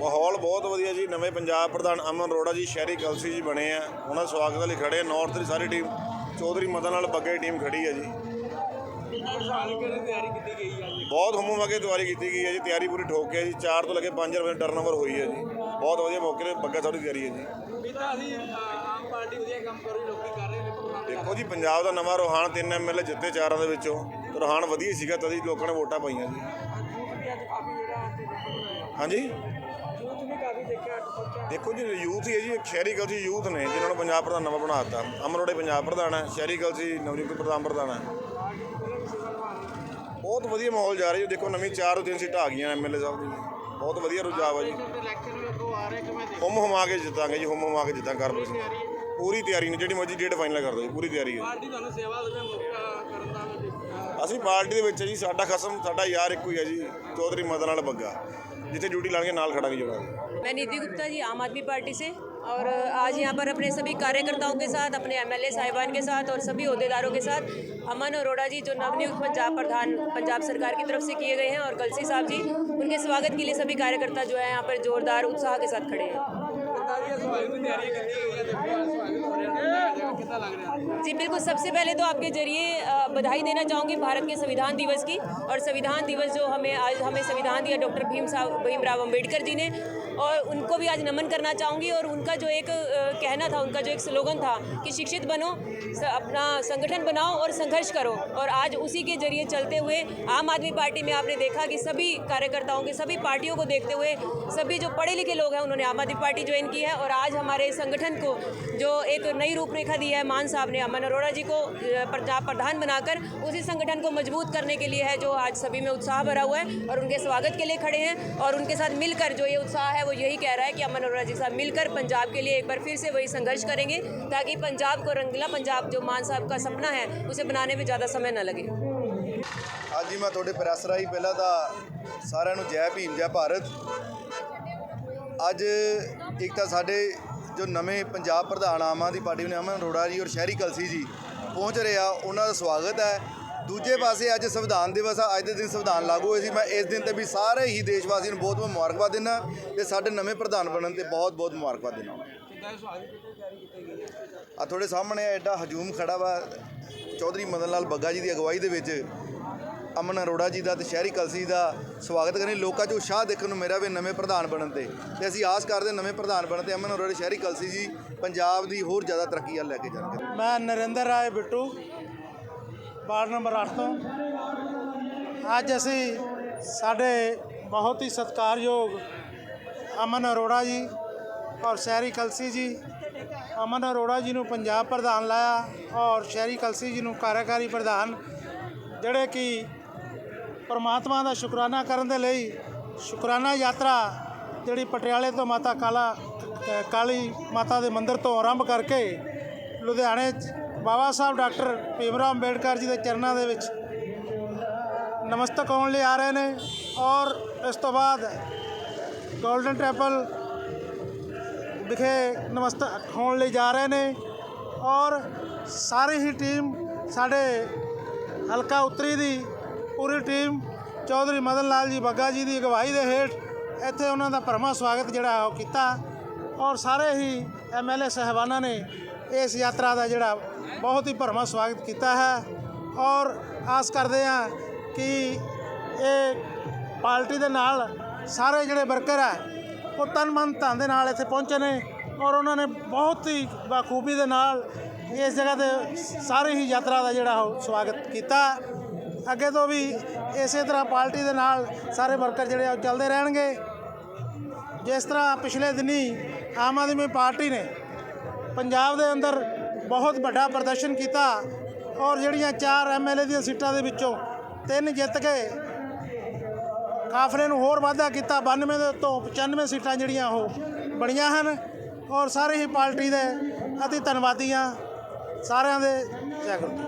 ਮਾਹੌਲ ਬਹੁਤ ਵਧੀਆ ਜੀ ਨਵੇਂ ਪੰਜਾਬ ਪ੍ਰਧਾਨ ਅਮਨ ਅਰੋੜਾ ਜੀ ਸ਼ਹਿਰੀ ਕਲਸੀ ਜੀ ਬਣੇ ਆ। ਉਹਨਾਂ ਦਾ ਸਵਾਗਤ ਲਈ ਖੜੇ ਆ। ਨਾਰਥ ਦੀ ਸਾਰੀ ਟੀਮ ਚੌਧਰੀ ਮਦਨ ਲਾਲ ਬੱਗੇ ਦੀ ਟੀਮ ਖੜੀ ਹੈ ਜੀ। ਹੈ ਬਹੁਤ ਹੁਮਮ ਵਗੇ ਤਿਆਰੀ ਕੀਤੀ ਗਈ ਹੈ ਜੀ ਤਿਆਰੀ ਪੂਰੀ ਠੋਕ ਕੇ ਜੀ। 4 ਤੋਂ ਲੈ ਕੇ 5 ਰੁਪਏ ਟਰਨਓਵਰ ਹੋਈ ਹੈ ਜੀ। ਬਹੁਤ ਵਧੀਆ ਮੌਕੇ ਤੇ ਬੱਗਾ ਦੀ ਤਿਆਰੀ ਹੈ ਜੀ। ਵੀ ਤਾਂ ਅਸੀਂ ਅ, ਆਮ ਪਾਰਟੀ ਵਧੀਆ ਕੰਮ ਕਰੂ ਲੋਕੀ ਕਰ ਰਹੇ ਨੇ ਪ੍ਰੋਗਰਾਮ। ਦੇਖੋ ਜੀ ਪੰਜਾਬ ਦਾ ਨਵਾਂ ਰੋਹਾਨ ਤਿੰਨ ਐਮਐਲਏ ਜਿੱਤੇ ਚਾਰਾਂ ਦੇ ਵਿੱਚੋਂ। ਤੇ ਰੋਹਾਨ ਵਧੀਆ ਹੀ ਸੀਗਾ ਤਦੀ ਲੋਕਾਂ ਨੇ ਵੋਟਾਂ ਪਾਈਆਂ ਜੀ। ਹਾਂਜੀ? ਯੂਥ ਵੀ ਕਾਫੀ ਦੇਖਿਆ ਅੱਜ ਪਹੁੰਚਿਆ ਦੇਖੋ ਜੀ ਯੂਥ ਹੀ ਹੈ ਜੀ ਸ਼ਹਿਰੀ ਕਲਸੀ ਯੂਥ ਨੇ ਜਿਨ੍ਹਾਂ ਨੂੰ ਪੰਜਾਬ ਪ੍ਰਧਾਨ ਨਵਾਂ ਬਣਾ ਦਿੱਤਾ। ਅਮਨ ਅਰੋੜਾ ਪੰਜਾਬ ਪ੍ਰਧਾਨ ਹੈ ਸ਼ਹਿਰੀ ਕਲਸੀ ਨਵਨੀਤ ਪ੍ਰਧਾਨ ਪ੍ਰਧਾਨ ਹੈ। ਬਹੁਤ ਵਧੀਆ ਮਾਹੌਲ ਜਾ ਰਿਹਾ ਜੀ ਦੇਖੋ ਨਵੀਂ ਚਾਰ ਤਿੰਨ ਸੀਟਾਂ ਆ ਗਈਆਂ ਐਮਐਲਏ ਸਾਹਿਬ ਦੀ। ਬਹੁਤ ਵਧੀਆ ਰੁਝਾਵ ਹੈ ਜੀ। ਇਲੈਕਸ਼ਨ ਵੀ ਅੱਗੋਂ ਆ ਰਹੇ ਕਿਵੇਂ ਦੇ ਹੁਮ ਹੁਮਾ ਕੇ ਜਿੱਤਾਂਗੇ ਜੀ ਹੁਮ ਹੁਮਾ ਕੇ ਜਿੱਤਾਂ ਕਾਰਪੋਰੇਸ਼ਨ ਪੂਰੀ ਤਿਆਰੀ ਨੇ ਜਿਹੜੀ ਮਰਜ਼ੀ ਡੇਟ ਫਾਈਨਲ ਕਰ ਦਿਓ ਜੀ ਪੂਰੀ ਤਿਆਰੀ ਹੈ। ਪਾਰਟੀ ਤੁਹਾਨੂੰ ਸੇਵਾ ਦੇਵੇ ਮੌਕਾ ਕਰਨ ਦਾ ਅਸੀਂ ਪਾਰਟੀ ਦੇ ਵਿੱਚ ਹੈ ਜੀ ਸਾਡਾ ਖਸਮ ਸਾਡਾ ਯਾਰ ਇੱਕੋ ਹੀ ਹੈ ਜੀ ਚੌਧਰੀ ਮਦਨ ਲਾਲ ਬੱਗਾ। जितने ड्यूटी लाएँगे नाल खड़ा भी मैं नीति गुप्ता जी आम आदमी पार्टी से। और आज यहाँ पर अपने सभी कार्यकर्ताओं के साथ अपने एमएलए साहिबान के साथ और सभी अहदेदारों के साथ अमन अरोड़ा जी जो नवनियुक्त पंजाब प्रधान पंजाब सरकार की तरफ़ से किए गए हैं और कलसी साहब जी उनके स्वागत के लिए सभी कार्यकर्ता जो है यहाँ पर जोरदार उत्साह के साथ खड़े हैं? जी, बिल्कुल। सबसे पहले तो आपके ज़रिए बधाई देना चाहूँगी भारत के संविधान दिवस की और संविधान दिवस जो हमें आज हमें संविधान दिया डॉक्टर भीम साहब भीमराव अंबेडकर जी ने और उनको भी आज नमन करना चाहूँगी और उनका जो एक कहना था, उनका जो एक स्लोगन था कि शिक्षित बनो अपना संगठन बनाओ और संघर्ष करो और आज उसी के ज़रिए चलते हुए आम आदमी पार्टी में आपने देखा कि सभी कार्यकर्ताओं के, सभी पार्टियों को देखते हुए सभी जो पढ़े लिखे लोग हैं, उन्होंने आम आदमी पार्टी ज्वाइन की है और आज हमारे संगठन को जो एक नई रूपरेखा दी है मान साहब ने अमन अरोड़ा जी को अ, पंजाब प्रधान बनाकर उसी संगठन को मजबूत करने के लिए है जो आज सभी में उत्साह भरा हुआ है और उनके स्वागत के लिए खड़े हैं और उनके साथ मिलकर जो ये उत्साह है वो यही कह रहा है कि अमन अरोड़ा जी साहब मिलकर पंजाब के लिए एक बार फिर से वही संघर्ष करेंगे ताकि पंजाब को रंगला पंजाब जो मान साहब का सपना है उसे बनाने में ज़्यादा समय न लगे ਅੱਜ ਹੀ ਮੈਂ ਤੁਹਾਡੇ ਪ੍ਰੈਸ ਰਾਹੀਂ ਪਹਿਲਾਂ ਤਾਂ ਸਾਰਿਆਂ ਨੂੰ ਜੈ ਭੀਮ ਜੈ ਭਾਰਤ ਅੱਜ ਇੱਕ ਤਾਂ ਸਾਡੇ ਜੋ ਨਵੇਂ ਪੰਜਾਬ ਪ੍ਰਧਾਨ ਆਮ ਆਦਮੀ ਪਾਰਟੀ ਨੇ ਅਮਨ ਅਰੋੜਾ ਜੀ ਔਰ ਸ਼ਹਿਰੀ ਕਲਸੀ ਜੀ ਪਹੁੰਚ ਰਹੇ ਆ ਉਹਨਾਂ ਦਾ ਸਵਾਗਤ ਹੈ। ਦੂਜੇ ਪਾਸੇ ਅੱਜ ਸੰਵਿਧਾਨ ਦਿਵਸ ਆ ਅੱਜ ਦੇ ਦਿਨ ਸੰਵਿਧਾਨ ਲਾਗੂ ਹੋਇਆ ਸੀ। ਮੈਂ ਇਸ ਦਿਨ ਤੇ ਵੀ ਸਾਰੇ ਹੀ ਦੇਸ਼ਵਾਸੀਆਂ ਨੂੰ ਬਹੁਤ ਬਹੁਤ ਮੁਬਾਰਕਬਾਦ ਦਿੰਦਾ ਤੇ ਸਾਡੇ ਨਵੇਂ ਪ੍ਰਧਾਨ ਬਣਨ ਤੇ ਬਹੁਤ ਬਹੁਤ ਮੁਬਾਰਕਬਾਦ ਦਿੰਦਾ ਆ ਤੁਹਾਡੇ ਸਾਹਮਣੇ ਐਡਾ ਹਜੂਮ ਖੜਾ ਵਾ। ਚੌਧਰੀ ਮਦਨ ਲਾਲ ਬੱਗਾ ਜੀ ਦੀ ਅਗਵਾਈ ਦੇ ਵਿੱਚ ਅਮਨ ਅਰੋੜਾ ਜੀ ਦਾ ਤੇ ਸ਼ਹਿਰੀ ਕਲਸੀ ਦਾ ਸਵਾਗਤ ਕਰਨੀ ਲੋਕਾਂ 'ਚ ਉਤਸ਼ਾਹ ਦੇਖਣ ਨੂੰ ਮੇਰਾ ਵੀ ਨਵੇਂ ਪ੍ਰਧਾਨ ਬਣਨ ਤੇ। ਤੇ ਅਸੀਂ ਆਸ ਕਰਦੇ ਨਵੇਂ ਪ੍ਰਧਾਨ ਬਣਨ ਤੇ ਅਮਨ ਅਰੋੜਾ ਸ਼ਹਿਰੀ ਕਲਸੀ ਜੀ ਪੰਜਾਬ ਦੀ ਹੋਰ ਜ਼ਿਆਦਾ ਤਰੱਕੀ ਵੱਲ ਲੈ ਕੇ ਜਾਣਗੇ। ਮੈਂ ਨਰਿੰਦਰ ਰਾਏ ਬਿੱਟੂ, ਵਾਰਡ ਨੰਬਰ 8 ਤੋਂ। ਅੱਜ ਅਸੀਂ ਸਾਡੇ ਬਹੁਤ ਹੀ ਸਤਿਕਾਰਯੋਗ ਅਮਨ ਅਰੋੜਾ ਜੀ ਔਰ ਸ਼ਹਿਰੀ ਕਲਸੀ ਜੀ। ਅਮਨ ਅਰੋੜਾ ਜੀ ਨੂੰ ਪੰਜਾਬ ਪ੍ਰਧਾਨ ਲਾਇਆ ਔਰ ਸ਼ਹਿਰੀ ਕਲਸੀ ਜੀ ਨੂੰ ਕਾਰਜਕਾਰੀ ਪ੍ਰਧਾਨ, ਜਿਹੜੇ ਕਿ ਪਰਮਾਤਮਾ ਦਾ ਸ਼ੁਕਰਾਨਾ ਕਰਨ ਦੇ ਲਈ ਸ਼ੁਕਰਾਨਾ ਯਾਤਰਾ ਜਿਹੜੀ ਪਟਿਆਲੇ ਤੋਂ ਮਾਤਾ ਕਾਲਾ ਕਾਲੀ ਮਾਤਾ ਦੇ ਮੰਦਿਰ ਤੋਂ ਆਰੰਭ ਕਰਕੇ ਲੁਧਿਆਣੇ 'ਚ ਬਾਬਾ ਸਾਹਿਬ ਡਾਕਟਰ ਭੀਮਰਾਵ ਅੰਬੇਡਕਰ ਜੀ ਦੇ ਚਰਨਾਂ ਦੇ ਵਿੱਚ ਨਮਸਤਕ ਹੋਣ ਲਈ ਆ ਰਹੇ ਨੇ ਔਰ ਇਸ ਤੋਂ ਬਾਅਦ ਗੋਲਡਨ ਟੈਂਪਲ ਵਿਖੇ ਨਮਸਤਕ ਹੋਣ ਲਈ ਜਾ ਰਹੇ ਨੇ ਔਰ ਸਾਰੀ ਹੀ ਟੀਮ ਸਾਡੇ ਹਲਕਾ ਉੱਤਰੀ ਦੀ ਪੂਰੀ ਟੀਮ ਚੌਧਰੀ ਮਦਨ ਲਾਲ ਜੀ ਬੱਗਾ ਜੀ ਦੀ ਅਗਵਾਈ ਦੇ ਹੇਠ ਇੱਥੇ ਉਹਨਾਂ ਦਾ ਭਰਮਾ ਸਵਾਗਤ ਜਿਹੜਾ ਉਹ ਕੀਤਾ ਔਰ ਸਾਰੇ ਹੀ ਐਮਐਲਏ ਸਹਿਬਾਨਾਂ ਨੇ ਇਸ ਯਾਤਰਾ ਦਾ ਜਿਹੜਾ ਬਹੁਤ ਹੀ ਭਰਮਾ ਸਵਾਗਤ ਕੀਤਾ ਹੈ ਔਰ ਆਸ ਕਰਦੇ ਹਾਂ ਕਿ ਇਹ ਪਾਰਟੀ ਦੇ ਨਾਲ ਸਾਰੇ ਜਿਹੜੇ ਵਰਕਰ ਹੈ, ਉਹ ਤਨ ਮਨ ਧਨ ਦੇ ਨਾਲ ਇੱਥੇ ਪਹੁੰਚੇ ਨੇ ਔਰ ਉਹਨਾਂ ਨੇ ਬਹੁਤ ਹੀ ਬਾਖੂਬੀ ਦੇ ਨਾਲ ਇਸ ਜਗ੍ਹਾ ਤੇ ਸਾਰੇ ਹੀ ਯਾਤਰਾ ਦਾ ਜਿਹੜਾ ਉਹ ਸਵਾਗਤ ਕੀਤਾ। ਅੱਗੇ ਤੋਂ ਵੀ ਇਸੇ ਤਰ੍ਹਾਂ ਪਾਰਟੀ ਦੇ ਨਾਲ ਸਾਰੇ ਵਰਕਰ ਜਿਹੜੇ ਆ ਉਹ ਚੱਲਦੇ ਰਹਿਣਗੇ। ਜਿਸ ਤਰ੍ਹਾਂ ਪਿਛਲੇ ਦਿਨੀ ਆਮ ਆਦਮੀ ਪਾਰਟੀ ਨੇ ਪੰਜਾਬ ਦੇ ਅੰਦਰ ਬਹੁਤ ਵੱਡਾ ਪ੍ਰਦਰਸ਼ਨ ਕੀਤਾ ਔਰ ਜਿਹੜੀਆਂ ਚਾਰ ਐਮਐਲਏ ਦੀਆਂ ਸੀਟਾਂ ਦੇ ਵਿੱਚੋਂ ਤਿੰਨ ਜਿੱਤ ਕੇ ਕਾਫਲੇ ਨੂੰ ਹੋਰ ਵਾਧਾ ਕੀਤਾ 92 ਦੇ ਉੱਤੋਂ 95 ਸੀਟਾਂ ਜਿਹੜੀਆਂ ਉਹ ਬਣੀਆਂ ਹਨ ਔਰ ਸਾਰੇ ਹੀ ਪਾਰਟੀ ਦੇ ਅਤੀ ਧੰਨਵਾਦੀ ਹਾਂ ਸਾਰਿਆਂ ਦੇ ਜੈ ਗੁਰੂ।